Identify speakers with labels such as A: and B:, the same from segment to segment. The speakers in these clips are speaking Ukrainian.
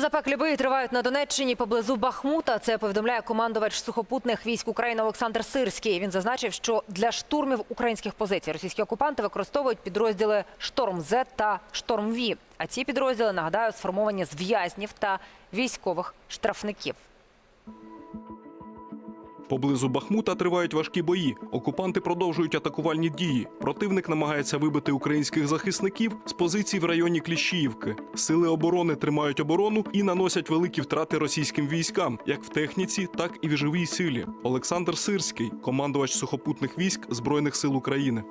A: Запеклі бої тривають на Донеччині поблизу Бахмута. Це повідомляє командувач сухопутних військ України Олександр Сирський. Він зазначив, що для штурмів українських позицій російські окупанти використовують підрозділи Шторм З та Шторм Ві. А ці підрозділи нагадаю сформовані з в'язнів та військових штрафників.
B: Поблизу Бахмута тривають важкі бої. Окупанти продовжують атакувальні дії. Противник намагається вибити українських захисників з позицій в районі Кліщіївки. Сили оборони тримають оборону і наносять великі втрати російським військам, як в техніці, так і в живій силі. Олександр Сирський, командувач сухопутних військ Збройних сил України.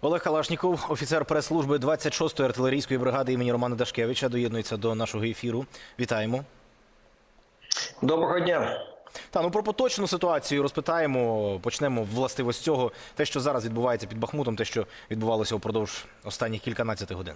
C: Олег Калашніков, офіцер прес-служби 26-ї артилерійської бригади імені Романа Дашкевича, доєднується до нашого ефіру. Вітаємо.
D: Доброго дня.
C: Та ну про поточну ситуацію розпитаємо. Почнемо властиво з цього. Те, що зараз відбувається під Бахмутом, те, що відбувалося упродовж останніх кільканадцяти годин.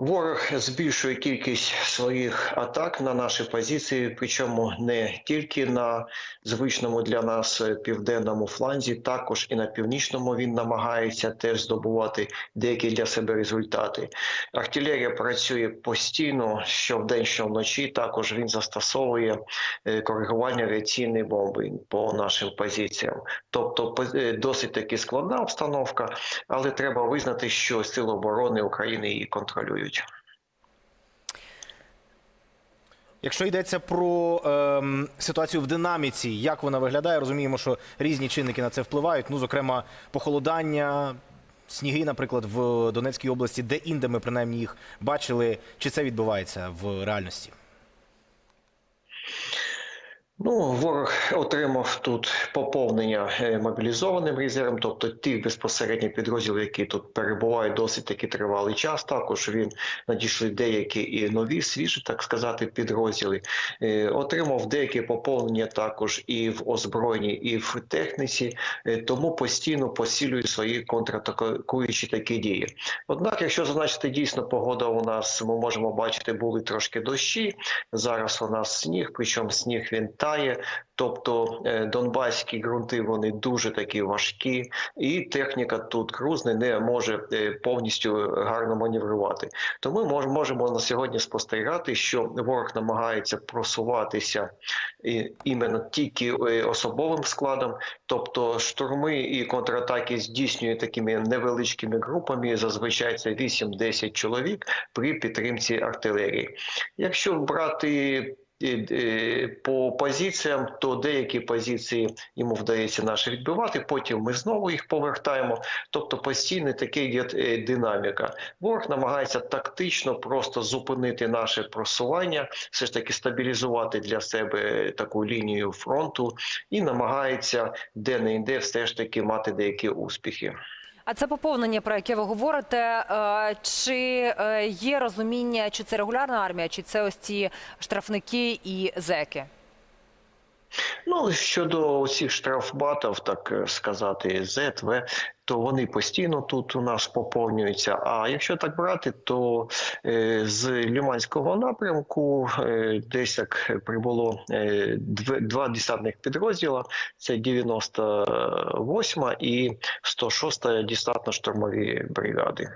D: Ворог збільшує кількість своїх атак на наші позиції, причому не тільки на звичному для нас південному фланзі, також і на північному він намагається теж здобувати деякі для себе результати. Артилерія працює постійно, що вдень, що вночі. Також він застосовує е, коригування авіаційної бомби по нашим позиціям. Тобто е, досить таки складна обстановка, але треба визнати, що Сили оборони України її контролюють.
C: Якщо йдеться про е, ситуацію в динаміці, як вона виглядає, розуміємо, що різні чинники на це впливають. Ну, зокрема, похолодання, сніги, наприклад, в Донецькій області, де інде ми принаймні їх бачили. Чи це відбувається в реальності?
D: Ну, ворог отримав тут поповнення е, мобілізованим резервом, тобто ті безпосередні підрозділи, які тут перебувають досить таки тривалий час. Також він надійшли деякі і нові, свіжі, так сказати, підрозділи. Е, Отримав деякі поповнення також і в озброєнні, і в техніці, е, тому постійно посилює свої контратакуючі такі дії. Однак, якщо зазначити дійсно погода у нас, ми можемо бачити, були трошки дощі. Зараз у нас сніг, причому сніг він тає. Тобто е, донбаські ґрунти вони дуже такі важкі, і техніка тут крузна не може е, повністю гарно маневрувати. Тому ми мож- можемо на сьогодні спостерігати, що ворог намагається просуватися іменно тільки е, особовим складом, тобто штурми і контратаки здійснює такими невеличкими групами. Зазвичай це 8-10 чоловік при підтримці артилерії. Якщо брати е, по позиціям, то деякі позиції йому вдається наші відбивати. Потім ми знову їх повертаємо. Тобто постійно таке є е, динаміка. Ворог намагається тактично просто зупинити наше просування, все ж таки стабілізувати для себе таку лінію фронту і намагається де не йде все ж таки мати деякі успіхи.
A: А це поповнення, про яке ви говорите. е, Чи е, є розуміння, чи це регулярна армія, чи це ось ці штрафники і зеки?
D: Ну щодо усіх штрафбатів, так е, сказати, ЗВ, то вони постійно тут у нас поповнюються. А якщо так брати, то е, з Ліманського напрямку е, десь як прибуло е, два десантних підрозділа: це 98 і 106 десантно-штурмові бригади.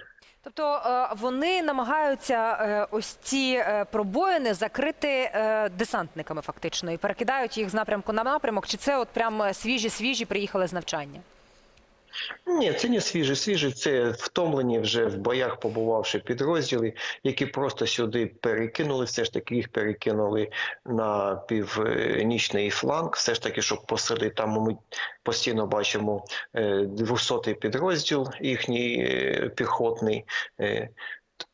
A: Тобто вони намагаються ось ці пробоїни закрити десантниками, фактично, і перекидають їх з напрямку на напрямок. Чи це от прям свіжі свіжі приїхали з навчання?
D: Ні, це не свіжі. Свіжі це втомлені вже в боях побувавши підрозділи, які просто сюди перекинули. Все ж таки їх перекинули на північний фланг. Все ж таки, щоб посили там. Ми постійно бачимо 200-й підрозділ їхній е, піхотний.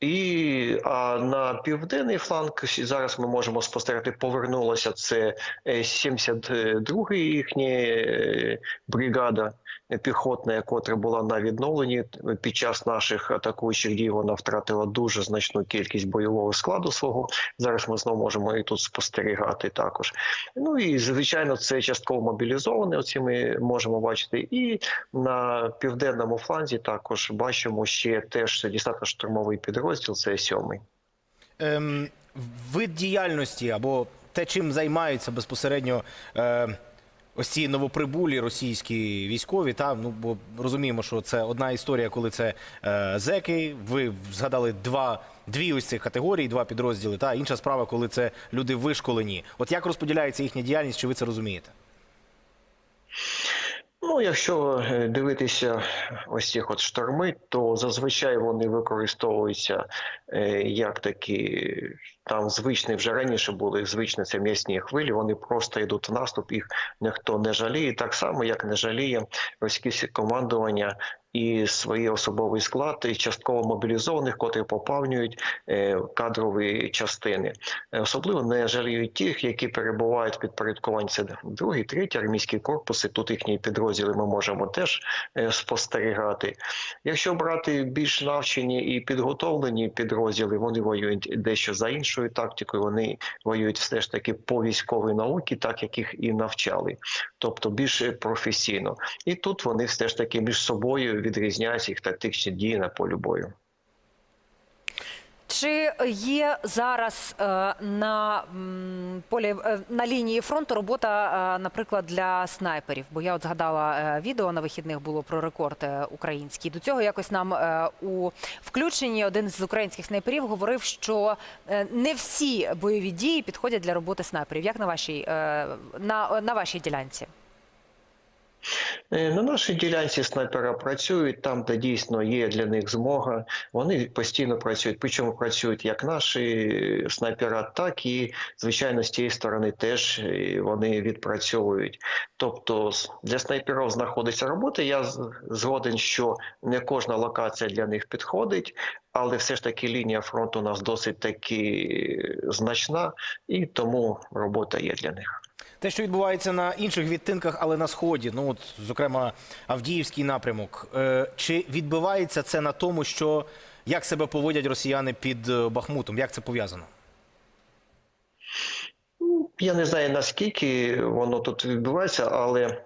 D: Е, і а на південний фланг зараз ми можемо спостерігати, повернулося це е, 72-й їхня е, бригада піхотна, котра була на відновленні під час наших атакуючих дій. Вона втратила дуже значну кількість бойового складу свого. Зараз ми знову можемо і тут спостерігати також. Ну і звичайно, це частково мобілізоване. Оці ми можемо бачити. І на південному фланзі також бачимо ще теж десантно-штурмовий підрозділ. Це сьомий.
C: Ем, вид діяльності або те, чим займаються безпосередньо е, ось ці новоприбулі російські військові. Та ну бо розуміємо, що це одна історія, коли це е, зеки. Ви згадали два. Дві ось цих категорії, два підрозділи. Та інша справа, коли це люди вишколені. От як розподіляється їхня діяльність, чи ви це розумієте?
D: Ну, якщо е, дивитися ось цих от шторми, то зазвичай вони використовуються е, як такі там звичні, вже раніше були звичні це м'ясні хвилі. Вони просто йдуть в наступ, їх ніхто не жаліє. Так само, як не жаліє російське командування і свій особовий склад, і частково мобілізованих, котрі поповнюють е, кадрові частини. Е, Особливо не жаліють тих, які перебувають в. Це другий, третій армійські корпуси. Тут їхні підрозділи ми можемо теж е, спостерігати. Якщо брати більш навчені і підготовлені підрозділи, вони воюють дещо за іншою тактикою. Вони воюють все ж таки по військовій науці, так як їх і навчали, тобто більш професійно. І тут вони все ж таки між собою відрізняються їх тактичні дії на полі бою.
A: Чи є зараз е, на полі е, на лінії фронту робота, е, наприклад, для снайперів? Бо я от згадала відео на вихідних було про рекорд український. До цього якось нам у включенні один з українських снайперів говорив, що не всі бойові дії підходять для роботи снайперів. Як на вашій на, на вашій ділянці?
D: Е, На нашій ділянці снайпера працюють там, де дійсно є для них змога. Вони постійно працюють. Причому працюють як наші снайпера, так і звичайно з тієї сторони теж е, вони відпрацьовують. Тобто для снайперів знаходиться робота. Я згоден, що не кожна локація для них підходить. Але все ж таки лінія фронту у нас досить таки значна, і тому робота є для них.
C: Те, що відбувається на інших відтинках, але на сході, ну от зокрема Авдіївський напрямок, е, чи відбивається це на тому, що як себе поводять росіяни під е, Бахмутом? Як це пов'язано?
D: Я не знаю наскільки воно тут відбувається, але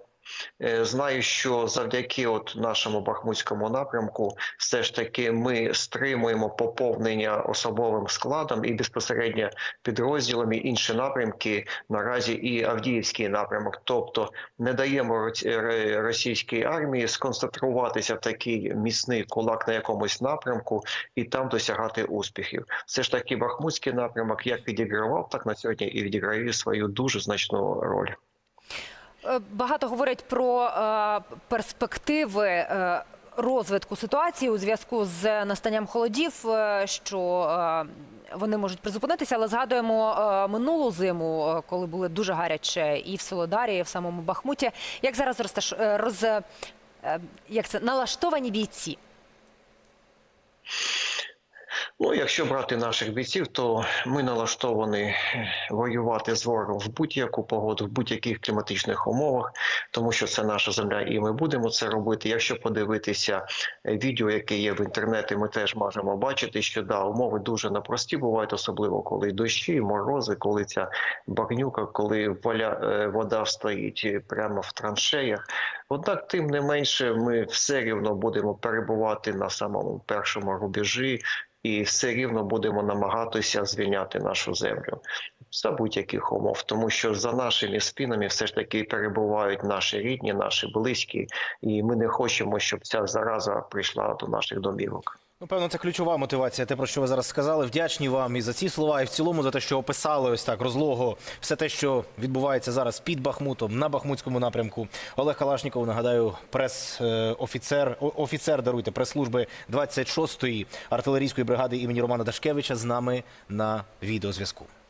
D: знаю, що завдяки от нашому бахмутському напрямку, все ж таки ми стримуємо поповнення особовим складом і безпосередньо підрозділами інші напрямки наразі і Авдіївський напрямок. Тобто не даємо е, російській армії сконцентруватися в такий міцний кулак на якомусь напрямку і там досягати успіхів. Все ж таки, Бахмутський напрямок як відігравав, так на сьогодні і відіграє свою дуже значну роль.
A: Е, Багато говорять про е, перспективи е, розвитку ситуації у зв'язку з настанням холодів, що вони можуть призупинитися, але згадуємо минулу зиму, коли були дуже гаряче і в Солодарі, і в самому Бахмуті. Як зараз розташ... роз... як це налаштовані бійці?
D: Ну, якщо брати наших бійців, то ми налаштовані е, воювати з ворогом в будь-яку погоду, в будь-яких кліматичних умовах, тому що це наша земля, і ми будемо це робити. Якщо подивитися е, відео, яке є в інтернеті, ми теж можемо бачити, що да, умови дуже непрості бувають, особливо коли дощі, морози, коли ця багнюка, коли воля, е, вода стоїть прямо в траншеях. Однак, тим не менше, ми все рівно будемо перебувати на самому першому рубежі і все рівно будемо намагатися звільняти нашу землю за будь-яких умов, тому що за нашими спинами все ж таки перебувають наші рідні, наші близькі, і ми не хочемо, щоб ця зараза прийшла до наших домівок.
C: Ну, певно, це ключова мотивація. Те, про що ви зараз сказали. Вдячні вам і за ці слова, і в цілому за те, що описали ось так розлого все те, що відбувається зараз під Бахмутом на Бахмутському напрямку. Олег Калашніков, нагадаю, прес-офіцер, офіцер даруйте прес-служби 26-ї артилерійської бригади імені Романа Дашкевича з нами на відеозв'язку.